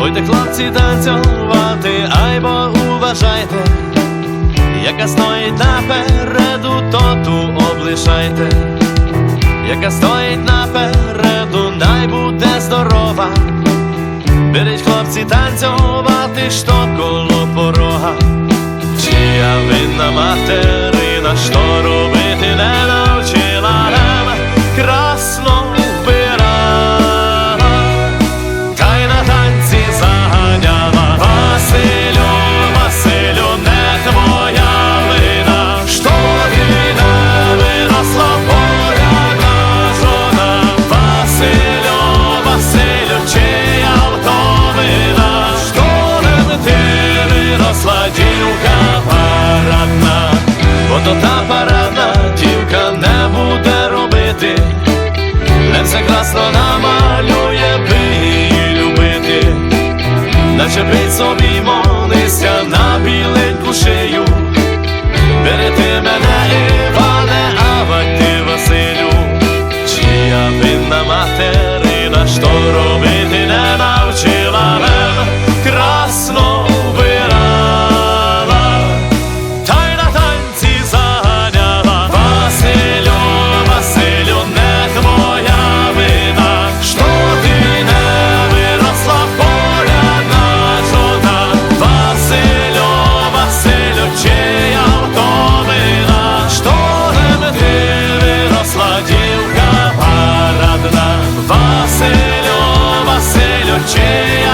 Будьте хлопці танцювати, ай бо уважайте, яка стоїть напереду, то ту облишайте, яка стоїть напереду, най буде здорова. Беріть хлопці танцювати, що коло порога. Чия винна материна, наче пить собі. Василю, Василю, чи